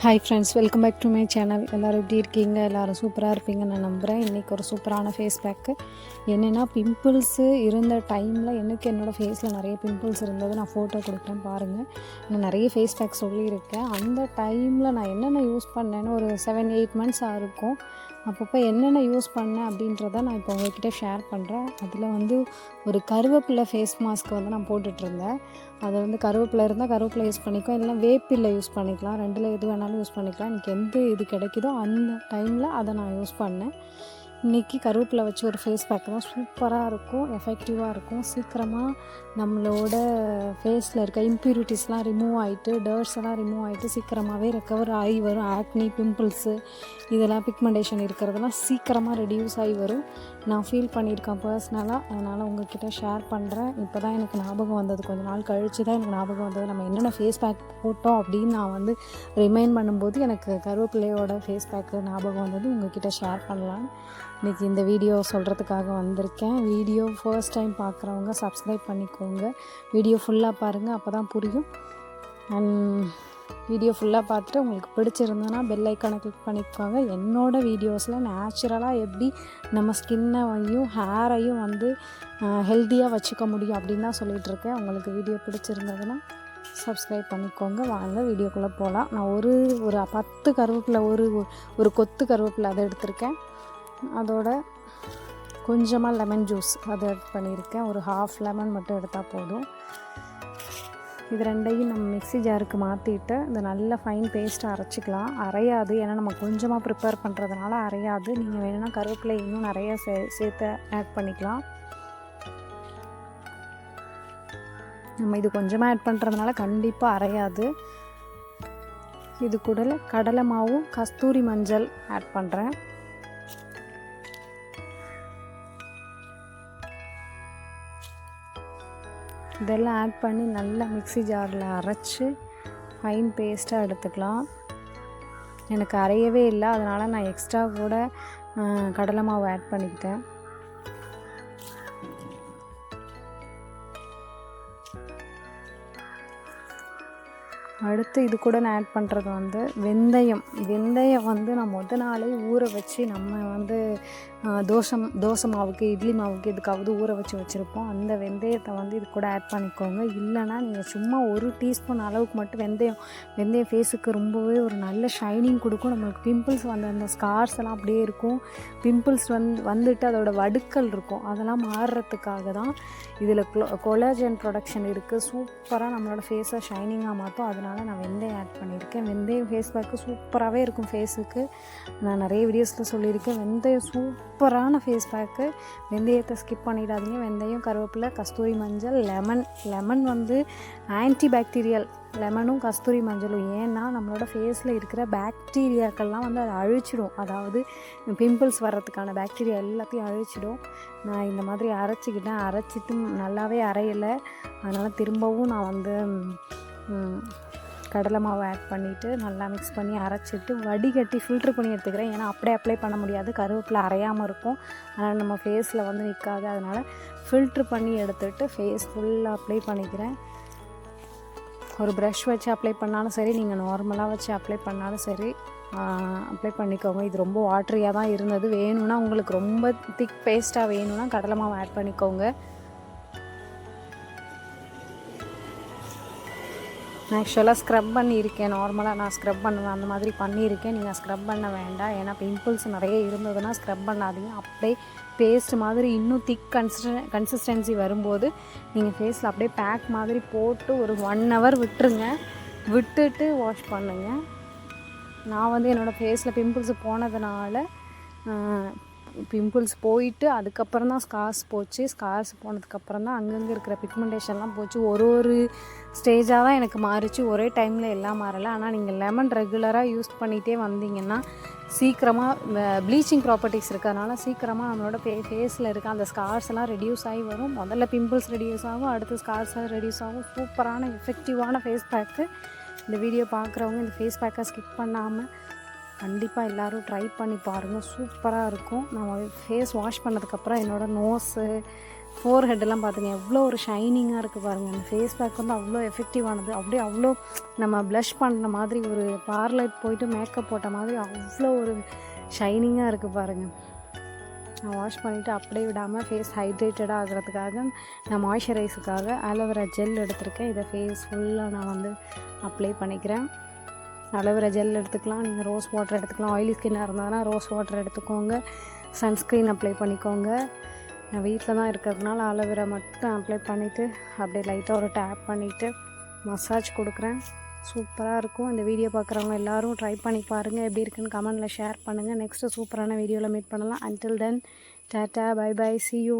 Hi friends welcome back to my channel எல்லோரும் எப்படி இருக்கீங்க? எல்லோரும் சூப்பராக இருப்பீங்கன்னு நான் நம்புகிறேன் இன்றைக்கி ஒரு சூப்பரான ஃபேஸ் பேக்கு என்னென்னா பிம்பிள்ஸு இருந்த டைமில் எனக்கு என்னோடய ஃபேஸில் நிறைய பிம்பிள்ஸ் இருந்தது நான் ஃபோட்டோ கொடுக்குறேன் பாருங்கள் நான் நிறைய ஃபேஸ் பேக் சொல்லியிருக்கேன். அந்த டைமில் நான் என்னென்ன யூஸ் பண்ணேன்னு ஒரு செவன் எயிட் மந்த்ஸ் இருக்கும். அப்பப்போ என்னென்ன யூஸ் பண்ணேன் அப்படின்றத நான் இப்போ உங்ககிட்ட ஷேர் பண்ணுறேன் அதில் வந்து ஒரு கருவேப்பிலை ஃபேஸ் மாஸ்க் வந்து நான் போட்டுட்ருந்தேன் அதை வந்து கருவேப்பிலை இருந்தால் கருவேப்பிலை யூஸ் பண்ணிக்கலாம். இல்லைனா வேப்பிலை யூஸ் பண்ணிக்கலாம். ரெண்டில் எது வேணாலும் யூஸ் பண்ணிக்கலாம். எனக்கு எந்த இது கிடைக்குதோ அந்த டைமில் அதை நான் யூஸ் பண்ணேன். இன்றைக்கி கருவேப்பிலை வச்சு ஒரு ஃபேஸ் பேக் தான். சூப்பராக இருக்கும் எஃபெக்டிவாக இருக்கும். சீக்கிரமாக நம்மளோட ஃபேஸில் இருக்க இம்ப்யூரிட்டிஸ்லாம் ரிமூவ் ஆகிட்டு டர்ட்ஸ் எல்லாம் ரிமூவ் ஆகிட்டு சீக்கிரமாகவே ரெக்கவர் ஆகி வரும். ஆக்னி பிம்பிள்ஸு இதெல்லாம் பிக்மெண்டேஷன் இருக்கிறதெல்லாம் சீக்கிரமாக ரெடியூஸ் ஆகி வரும். நான் ஃபீல் பண்ணியிருக்கேன் பர்சனலாக அதனால் உங்ககிட்ட ஷேர் பண்ணுறேன் இப்போ தான் எனக்கு ஞாபகம் வந்தது. கொஞ்ச நாள் கழித்து தான் எனக்கு ஞாபகம் வந்தது. நம்ம என்னென்ன ஃபேஸ் பேக் போட்டோம் அப்படின்னு நான் வந்து ரிமைண்ட் பண்ணும்போது எனக்கு கருவேப்பிள்ளையோட ஃபேஸ் பேக்கு ஞாபகம் வந்தது. உங்ககிட்ட ஷேர் பண்ணலாம் இன்றைக்கி இந்த வீடியோ சொல்கிறதுக்காக வந்திருக்கேன். வீடியோ ஃபர்ஸ்ட் டைம் பார்க்குறவங்க சப்ஸ்கிரைப் பண்ணிக்கோங்க. வீடியோ ஃபுல்லாக பாருங்கள் அப்போ தான் புரியும். அண்ட் வீடியோ ஃபுல்லாக பார்த்துட்டு உங்களுக்கு பிடிச்சிருந்ததுன்னா பெல் ஐக்கானை கிளிக் பண்ணிக்கோங்க. என்னோடய வீடியோஸில் நேச்சுரலாக எப்படி நம்ம ஸ்கின்னையும் ஹேரையும் வந்து ஹெல்த்தியாக வச்சுக்க முடியும் அப்படின்னு தான் சொல்லிகிட்ருக்கேன் உங்களுக்கு வீடியோ பிடிச்சிருந்ததுன்னா சப்ஸ்கிரைப் பண்ணிக்கோங்க. வாங்க வீடியோக்குள்ளே போகலாம் நான் ஒரு ஒரு பத்து கருவேப்பிலை ஒரு ஒரு கொத்து கருவேப்பிலை அதை எடுத்திருக்கேன். அதோட கொஞ்சமாக லெமன் ஜூஸ் அதை ஆட் பண்ணியிருக்கேன். ஒரு ஹாஃப் லெமன் மட்டும் எடுத்தால் போதும். இது ரெண்டையும் நம்ம மிக்ஸி ஜாருக்கு மாற்றிட்டு இந்த நல்ல ஃபைன் பேஸ்ட்டாக அரைச்சிக்கலாம். அரையாது. ஏன்னா நம்ம கொஞ்சமாக ப்ரிப்பேர் பண்ணுறதுனால அரையாது. நீங்கள் வேணும்னா கருவேப்பிலை இன்னும் நிறைய சே சேர்த்து ஆட் பண்ணிக்கலாம். நம்ம இது கொஞ்சமாக ஆட் பண்ணுறதுனால கண்டிப்பாக அரையாது. இது கூட கடலை மாவும் கஸ்தூரி மஞ்சள் ஆட் பண்ணுறேன் இதெல்லாம் ஆட் பண்ணி நல்லா மிக்ஸி ஜாரில் அரைச்சி ஃபைன் பேஸ்ட்டாக எடுத்துக்கலாம். எனக்கு அரையவே இல்லை. அதனால் நான் எக்ஸ்ட்ரா கூட கடலை மாவு ஆட் பண்ணிக்கிட்டேன். அடுத்து இது கூட நான் ஆட் பண்ணுறது வந்து வெந்தயம். வெந்தயம் வந்து நான் முத நாளே ஊற வச்சு நம்ம வந்து தோசை தோசை மாவுக்கு இட்லி மாவுக்கு இதுக்காவது ஊற வச்சு வச்சுருப்போம். அந்த வெந்தயத்தை வந்து இது கூட ஆட் பண்ணிக்கோங்க. இல்லைனா நீங்கள் சும்மா ஒரு டீஸ்பூன் அளவுக்கு மட்டும் வெந்தயம் வெந்தயம் ஃபேஸுக்கு ரொம்பவே ஒரு நல்ல ஷைனிங் கொடுக்கும். நம்மளுக்கு பிம்பிள்ஸ் வந்த அந்த ஸ்கார்ஸ் எல்லாம் அப்படியே இருக்கும். பிம்பிள்ஸ் வந்து வந்துட்டு அதோட வடுக்கல் இருக்கும். அதெல்லாம் மாறுறதுக்காக தான் இதில் கொலாஜன் ப்ரொடக்ஷன் இருக்குது சூப்பராக நம்மளோட ஃபேஸை ஷைனிங்காக மாற்றும் அதனால் நான் வெந்தயம் ஆட் பண்ணியிருக்கேன். வெந்தயம் ஃபேஸ் பேக்கு சூப்பராகவே இருக்கும் ஃபேஸுக்கு நான் நிறைய வீடியோஸில் சொல்லியிருக்கேன். வெந்தயம் சூப்பரான ஃபேஸ் பேக்கு வெந்தயத்தை ஸ்கிப் பண்ணிடாதீங்க. வெந்தயம் கருவேப்பிலை கஸ்தூரி மஞ்சள் லெமன் லெமன் வந்து ஆன்டி பாக்டீரியல் லெமனும் கஸ்தூரி மஞ்சளும். ஏன்னா நம்மளோட ஃபேஸில் இருக்கிற பாக்டீரியாக்கள்லாம் வந்து அதை அழிச்சிடும். அதாவது பிம்பிள்ஸ் வர்றதுக்கான பாக்டீரியா எல்லாத்தையும் அழிச்சிடும். நான் இந்த மாதிரி அரைச்சிக்கிட்டேன். அரைச்சிட்டு நல்லாவே அரையலை. அதனால் திரும்பவும் நான் வந்து கடலை மாவு ஆட் பண்ணிவிட்டு நல்லா மிக்ஸ் பண்ணி அரைச்சிட்டு வடிகட்டி ஃபில்ட்ரு பண்ணி எடுத்துக்கிறேன். ஏன்னா அப்படியே அப்ளை பண்ண முடியாது. கருவேப்பில் அரையாமல் இருக்கும். அதனால் நம்ம ஃபேஸில் வந்து நிற்காது அதனால் ஃபில்ட்ரு பண்ணி எடுத்துகிட்டு ஃபேஸ் ஃபுல்லாக அப்ளை பண்ணிக்கிறேன். ஒரு ப்ரஷ் வச்சு அப்ளை பண்ணாலும் சரி நீங்கள் நார்மலாக வச்சு அப்ளை பண்ணாலும் சரி அப்ளை பண்ணிக்கோங்க. இது ரொம்ப வாட்ரியாக தான் இருந்தது. வேணும்னா உங்களுக்கு ரொம்ப திக் பேஸ்ட்டாக வேணும்னா கடலை மாவு ஆட் பண்ணிக்கோங்க. நான் ஆக்சுவலாக ஸ்க்ரப் பண்ணியிருக்கேன். நார்மலாக நான் ஸ்க்ரப் பண்ணுவேன் அந்த மாதிரி பண்ணியிருக்கேன். நீங்கள் ஸ்க்ரப் பண்ண வேண்டாம். ஏன்னா பிம்பிள்ஸ் நிறைய இருந்ததுன்னா ஸ்க்ரப் பண்ணாதீங்க. அப்படியே பேஸ்ட் மாதிரி இன்னும் திக் கன்சிஸ்ட கன்சிஸ்டன்சி வரும்போது நீங்கள் ஃபேஸில் அப்படியே பேக் மாதிரி போட்டு ஒரு ஒன் ஹவர் விட்டுருங்க. விட்டுட்டு வாஷ் பண்ணுங்கள் நான் வந்து என்னோடய ஃபேஸில் பிம்பிள்ஸ் போனதுனால பிம்பிள்ஸ் போயிட்டு அதுக்கப்புறம் தான் ஸ்கார்ஸ் போச்சு. ஸ்கார்ஸ் போனதுக்கப்புறம் தான் அங்கங்கே இருக்கிற பிக்மெண்டேஷன்லாம் போச்சு. ஒரு ஒரு ஸ்டேஜாக தான் எனக்கு மாறிச்சு. ஒரே டைமில் எல்லாம் மாறலை. ஆனால் நீங்கள் லெமன் ரெகுலராக யூஸ் பண்ணிகிட்டே வந்தீங்கன்னா சீக்கிரமாக ப்ளீச்சிங் ப்ராப்பர்ட்டிஸ் இருக்கிறதுனால சீக்கிரமாக நம்மளோட ஃபே ஃபேஸில் இருக்க அந்த ஸ்கார்ஸ் எல்லாம் ரெடியூஸ் ஆகி வரும். முதல்ல பிம்பிள்ஸ் ரெடியூஸ் ஆகும். அடுத்து ஸ்கார்ஸ் ரெடியூஸ் ஆகும். சூப்பரான எஃபெக்டிவான ஃபேஸ் பேக்கு இந்த வீடியோ பார்க்குறவங்க இந்த ஃபேஸ் பேக்கை ஸ்கிப் பண்ணாமல் கண்டிப்பாக எல்லோரும் ட்ரை பண்ணி பாருங்கள் சூப்பராக இருக்கும். நான் ஃபேஸ் வாஷ் பண்ணதுக்கப்புறம் என்னோடய நோஸு ஃபோர் ஹெட்டெல்லாம் பார்த்துங்க எவ்வளோ ஒரு ஷைனிங்காக இருக்குது பாருங்கள் அந்த ஃபேஸ் பேக் வந்து அவ்வளோ எஃபெக்டிவானது அப்படியே அவ்வளோ நம்ம ப்ளஷ் பண்ணுற மாதிரி ஒரு பார்லர் போயிட்டு மேக்கப் போட்ட மாதிரி அவ்வளோ ஒரு ஷைனிங்காக இருக்குது பாருங்கள் நான் வாஷ் பண்ணிவிட்டு அப்படியே விடாமல் ஃபேஸ் ஹைட்ரேட்டடாக ஆகிறதுக்காக நான் மாய்ஸ்சரைஸுக்காக ஆலோவேரா ஜெல் எடுத்திருக்கேன். இதை ஃபேஸ் ஃபுல்லாக நான் வந்து அப்ளை பண்ணிக்கிறேன். அலோவேரா ஜெல் எடுத்துக்கலாம். நீங்கள் ரோஸ் வாட்டர் எடுத்துக்கலாம். ஆயிலி ஸ்கின்னாக இருந்ததுன்னா ரோஸ் வாட்டர் எடுத்துக்கோங்க. சன்ஸ்க்ரீன் அப்ளை பண்ணிக்கோங்க. நான் வீட்டில் தான் இருக்கிறதுனால அலோவேரா மட்டும் அப்ளை பண்ணிவிட்டு அப்படியே லைட்டாக ஒரு டேப் பண்ணிவிட்டு மசாஜ் கொடுக்குறேன். சூப்பராக இருக்கும். இந்த வீடியோ பார்க்குறவங்க எல்லோரும் ட்ரை பண்ணி பாருங்கள் எப்படி இருக்குன்னு கமெண்டில் ஷேர் பண்ணுங்கள் நெக்ஸ்ட்டு சூப்பரான வீடியோவில் மீட் பண்ணலாம். Until then tata bye bye see you